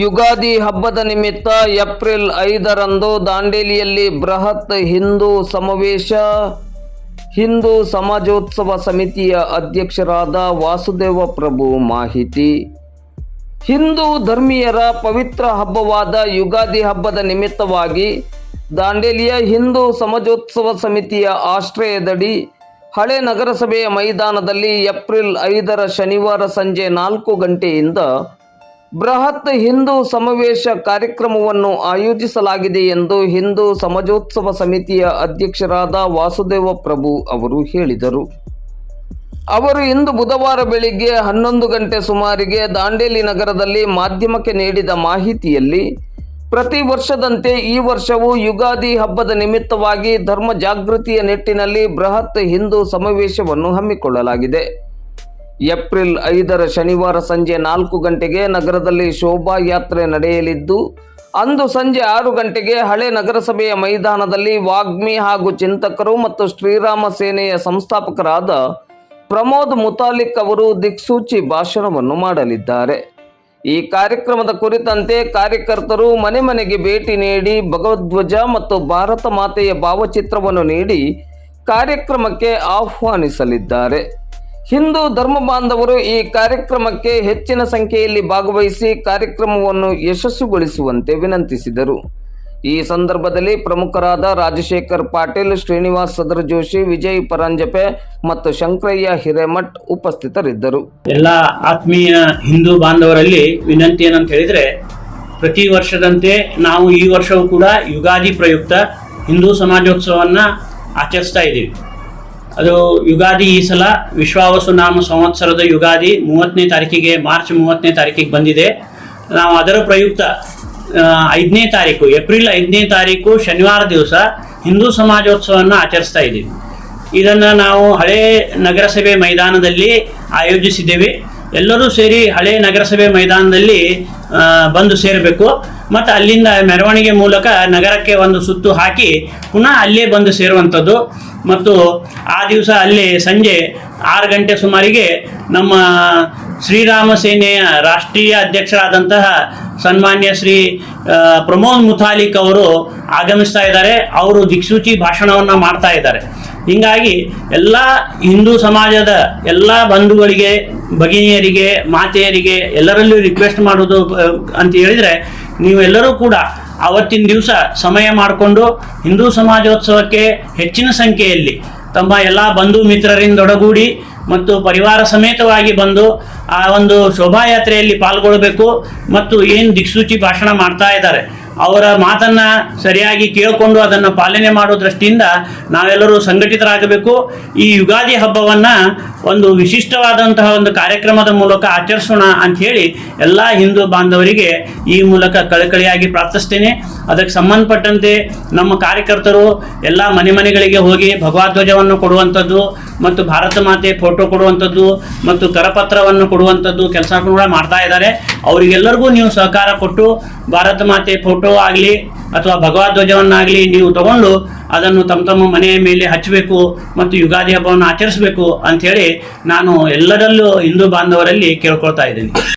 ಯುಗಾದಿ ಹಬ್ಬದ ನಿಮಿತ್ತ ಏಪ್ರಿಲ್ ಐದರಂದು ದಾಂಡೇಲಿಯಲ್ಲಿ ಬೃಹತ್ ಹಿಂದೂ ಸಮಾವೇಶ. ಹಿಂದೂ ಸಮಾಜೋತ್ಸವ ಸಮಿತಿಯ ಅಧ್ಯಕ್ಷರಾದ ವಾಸುದೇವ ಪ್ರಭು ಮಾಹಿತಿ. ಹಿಂದೂ ಧರ್ಮೀಯರ ಪವಿತ್ರ ಹಬ್ಬವಾದ ಯುಗಾದಿ ಹಬ್ಬದ ನಿಮಿತ್ತವಾಗಿ ದಾಂಡೇಲಿಯ ಹಿಂದೂ ಸಮಾಜೋತ್ಸವ ಸಮಿತಿಯ ಆಶ್ರಯದಡಿ ಹಳೆ ನಗರಸಭೆಯ ಮೈದಾನದಲ್ಲಿ ಏಪ್ರಿಲ್ ಐದರ ಶನಿವಾರ ಸಂಜೆ ನಾಲ್ಕು ಗಂಟೆಯಿಂದ ಬೃಹತ್ ಹಿಂದೂ ಸಮಾವೇಶ ಕಾರ್ಯಕ್ರಮವನ್ನು ಆಯೋಜಿಸಲಾಗಿದೆ ಎಂದು ಹಿಂದೂ ಸಮಾಜೋತ್ಸವ ಸಮಿತಿಯ ಅಧ್ಯಕ್ಷರಾದ ವಾಸುದೇವ ಪ್ರಭು ಅವರು ಹೇಳಿದರು. ಅವರು ಇಂದು ಬುಧವಾರ ಬೆಳಿಗ್ಗೆ ಹನ್ನೊಂದು ಗಂಟೆ ಸುಮಾರಿಗೆ ದಾಂಡೇಲಿ ನಗರದಲ್ಲಿ ಮಾಧ್ಯಮಕ್ಕೆ ನೀಡಿದ ಮಾಹಿತಿಯಲ್ಲಿ, ಪ್ರತಿ ವರ್ಷದಂತೆ ಈ ವರ್ಷವೂ ಯುಗಾದಿ ಹಬ್ಬದ ನಿಮಿತ್ತವಾಗಿ ಧರ್ಮ ಜಾಗೃತಿಯ ನಿಟ್ಟಿನಲ್ಲಿ ಬೃಹತ್ ಹಿಂದೂ ಸಮಾವೇಶವನ್ನು ಹಮ್ಮಿಕೊಳ್ಳಲಾಗಿದೆ. ಏಪ್ರಿಲ್ ಐದರ ಶನಿವಾರ ಸಂಜೆ ನಾಲ್ಕು ಗಂಟೆಗೆ ನಗರದಲ್ಲಿ ಶೋಭಾಯಾತ್ರೆ ನಡೆಯಲಿದ್ದು, ಅಂದು ಸಂಜೆ ಆರು ಗಂಟೆಗೆ ಹಳೆ ನಗರಸಭೆಯ ಮೈದಾನದಲ್ಲಿ ವಾಗ್ಮಿ ಹಾಗೂ ಚಿಂತಕರು ಮತ್ತು ಶ್ರೀರಾಮ ಸೇನೆಯ ಸಂಸ್ಥಾಪಕರಾದ ಪ್ರಮೋದ್ ಮುತಾಲಿಕ್ ಅವರು ದಿಕ್ಸೂಚಿ ಭಾಷಣವನ್ನು ಮಾಡಲಿದ್ದಾರೆ. ಈ ಕಾರ್ಯಕ್ರಮದ ಕುರಿತಂತೆ ಕಾರ್ಯಕರ್ತರು ಮನೆ ಮನೆಗೆ ಭೇಟಿ ನೀಡಿ ಭಗವಧ್ವಜ ಮತ್ತು ಭಾರತ ಮಾತೆಯ ಭಾವಚಿತ್ರವನ್ನು ನೀಡಿ ಕಾರ್ಯಕ್ರಮಕ್ಕೆ ಆಹ್ವಾನಿಸಲಿದ್ದಾರೆ. ಹಿಂದೂ ಧರ್ಮ ಬಾಂಧವರು ಈ ಕಾರ್ಯಕ್ರಮಕ್ಕೆ ಹೆಚ್ಚಿನ ಸಂಖ್ಯೆಯಲ್ಲಿ ಭಾಗವಹಿಸಿ ಕಾರ್ಯಕ್ರಮವನ್ನು ಯಶಸ್ಸುಗೊಳಿಸುವಂತೆ ವಿನಂತಿಸಿದರು. ಈ ಸಂದರ್ಭದಲ್ಲಿ ಪ್ರಮುಖರಾದ ರಾಜಶೇಖರ್ ಪಾಟೀಲ್, ಶ್ರೀನಿವಾಸ್ ಸದರ್ ಜೋಶಿ ವಿಜಯ್ ಪರಂಜಪೆ ಮತ್ತು ಶಂಕರಯ್ಯ ಹಿರೇಮಠ್ ಉಪಸ್ಥಿತರಿದ್ದರು. ಎಲ್ಲ ಆತ್ಮೀಯ ಹಿಂದೂ ಬಾಂಧವರಲ್ಲಿ ವಿನಂತಿ ಏನಂತ ಹೇಳಿದ್ರೆ, ಪ್ರತಿ ವರ್ಷದಂತೆ ನಾವು ಈ ವರ್ಷವೂ ಕೂಡ ಯುಗಾದಿ ಪ್ರಯುಕ್ತ ಹಿಂದೂ ಸಮಾಜೋತ್ಸವನ್ನ ಆಚರಿಸ್ತಾ ಇದ್ದೀವಿ. ಅದು ಯುಗಾದಿ ಈ ಸಲ ವಿಶ್ವಾವಸು ನಾಮ ಸಂವತ್ಸರದ ಯುಗಾದಿ ಮೂವತ್ತನೇ ತಾರೀಕಿಗೆ, ಮಾರ್ಚ್ ಮೂವತ್ತನೇ ತಾರೀಕಿಗೆ ಬಂದಿದೆ. ನಾವು ಅದರ ಪ್ರಯುಕ್ತ ಐದನೇ ತಾರೀಕು, ಏಪ್ರಿಲ್ ಐದನೇ ತಾರೀಕು ಶನಿವಾರ ದಿವಸ ಹಿಂದೂ ಸಮಾಜೋತ್ಸವವನ್ನು ಆಚರಿಸ್ತಾ ಇದ್ದೀವಿ. ಇದನ್ನು ನಾವು ಹಳೆ ನಗರಸಭೆ ಮೈದಾನದಲ್ಲಿ ಆಯೋಜಿಸಿದ್ದೇವೆ. ಎಲ್ಲರೂ ಸೇರಿ ಹಳೆ ನಗರಸಭೆ ಮೈದಾನದಲ್ಲಿ ಬಂದು ಸೇರಬೇಕು. ಮತ್ತು ಅಲ್ಲಿಂದ ಮೆರವಣಿಗೆ ಮೂಲಕ ನಗರಕ್ಕೆ ಒಂದು ಸುತ್ತು ಹಾಕಿ ಪುನಃ ಅಲ್ಲೇ ಬಂದು ಸೇರುವಂಥದ್ದು. ಮತ್ತು ಆ ದಿವಸ ಅಲ್ಲಿ ಸಂಜೆ ಆರು ಗಂಟೆ ಸುಮಾರಿಗೆ ನಮ್ಮ ಶ್ರೀರಾಮ ಸೇನೆಯ ರಾಷ್ಟ್ರೀಯ ಅಧ್ಯಕ್ಷರಾದಂತಹ ಸನ್ಮಾನ್ಯ ಶ್ರೀ ಪ್ರಮೋದ್ ಮುಥಾಲಿಕ್ ಅವರು ಆಗಮಿಸ್ತಾ ಇದ್ದಾರೆ. ಅವರು ದಿಕ್ಸೂಚಿ ಭಾಷಣವನ್ನು ಮಾಡ್ತಾ ಇದ್ದಾರೆ. ಹೀಗಾಗಿ ಎಲ್ಲ ಹಿಂದೂ ಸಮಾಜದ ಎಲ್ಲ ಬಂಧುಗಳಿಗೆ, ಭಗಿನಿಯರಿಗೆ, ಮಾತೆಯರಿಗೆ ಎಲ್ಲರಲ್ಲೂ ರಿಕ್ವೆಸ್ಟ್ ಮಾಡೋದು ಅಂತ ಹೇಳಿದರೆ ನೀವೆಲ್ಲರೂ ಕೂಡ ಆವತ್ತಿನ ದಿವಸ ಸಮಯ ಮಾಡಿಕೊಂಡು ಹಿಂದೂ ಸಮಾಜೋತ್ಸವಕ್ಕೆ ಹೆಚ್ಚಿನ ಸಂಖ್ಯೆಯಲ್ಲಿ ತಮ್ಮ ಎಲ್ಲ ಬಂಧು ಮಿತ್ರರಿಂದೊಡಗೂಡಿ ಮತ್ತು ಪರಿವಾರ ಸಮೇತವಾಗಿ ಬಂದು ಆ ಒಂದು ಶೋಭಾಯಾತ್ರೆಯಲ್ಲಿ ಪಾಲ್ಗೊಳ್ಳಬೇಕು ಮತ್ತು ಏನು ದಿಕ್ಸೂಚಿ ಭಾಷಣ ಮಾಡ್ತಾ ಇದ್ದಾರೆ. ಅವರ ಮಾತನ್ನ ಸರಿಯಾಗಿ ಕೇಳಿಕೊಂಡು ಅದನ್ನು ಪಾಲನೆ ಮಾಡೋ ದೃಷ್ಟಿಯಿಂದ ನಾವೆಲ್ಲರೂ ಸಂಘಟಿತರಾಗಬೇಕು. ಈ ಯುಗಾದಿ ಹಬ್ಬವನ್ನ ಒಂದು ವಿಶಿಷ್ಟವಾದಂತಹ ಒಂದು ಕಾರ್ಯಕ್ರಮದ ಮೂಲಕ ಆಚರಿಸೋಣ ಅಂತ ಹೇಳಿ ಎಲ್ಲ ಹಿಂದೂ ಬಾಂಧವರಿಗೆ ಈ ಮೂಲಕ ಕಳಕಳಿಯಾಗಿ ಪ್ರಾರ್ಥಿಸ್ತೇನೆ. ಅದಕ್ಕೆ ಸಂಬಂಧಪಟ್ಟಂತೆ ನಮ್ಮ ಕಾರ್ಯಕರ್ತರು ಎಲ್ಲ ಮನೆ ಮನೆಗಳಿಗೆ ಹೋಗಿ ಭಗವಧ್ವಜವನ್ನು ಕೊಡುವಂಥದ್ದು ಮತ್ತು ಭಾರತ ಮಾತೆ ಫೋಟೋ ಕೊಡುವಂಥದ್ದು ಮತ್ತು ಕರಪತ್ರವನ್ನು ಕೊಡುವಂಥದ್ದು ಕೆಲಸ ಕೂಡ ಮಾಡ್ತಾ ಇದ್ದಾರೆ. ಅವರಿಗೆಲ್ಲರಿಗೂ ನೀವು ಸಹಕಾರ ಕೊಟ್ಟು ಭಾರತ ಮಾತೆ ಫೋಟೋ ಆಗಲಿ ಅಥವಾ ಭಗವಧ್ವಜವನ್ನಾಗಲಿ ನೀವು ತಗೊಂಡು ಅದನ್ನು ತಮ್ಮ ತಮ್ಮ ಮನೆಯ ಮೇಲೆ ಹಚ್ಚಬೇಕು ಮತ್ತು ಯುಗಾದಿ ಹಬ್ಬವನ್ನು ಆಚರಿಸಬೇಕು ಅಂಥೇಳಿ ನಾನು ಎಲ್ಲರಲ್ಲೂ ಹಿಂದೂ ಬಾಂಧವರಲ್ಲಿ ಕೇಳ್ಕೊಳ್ತಾ ಇದ್ದೀನಿ.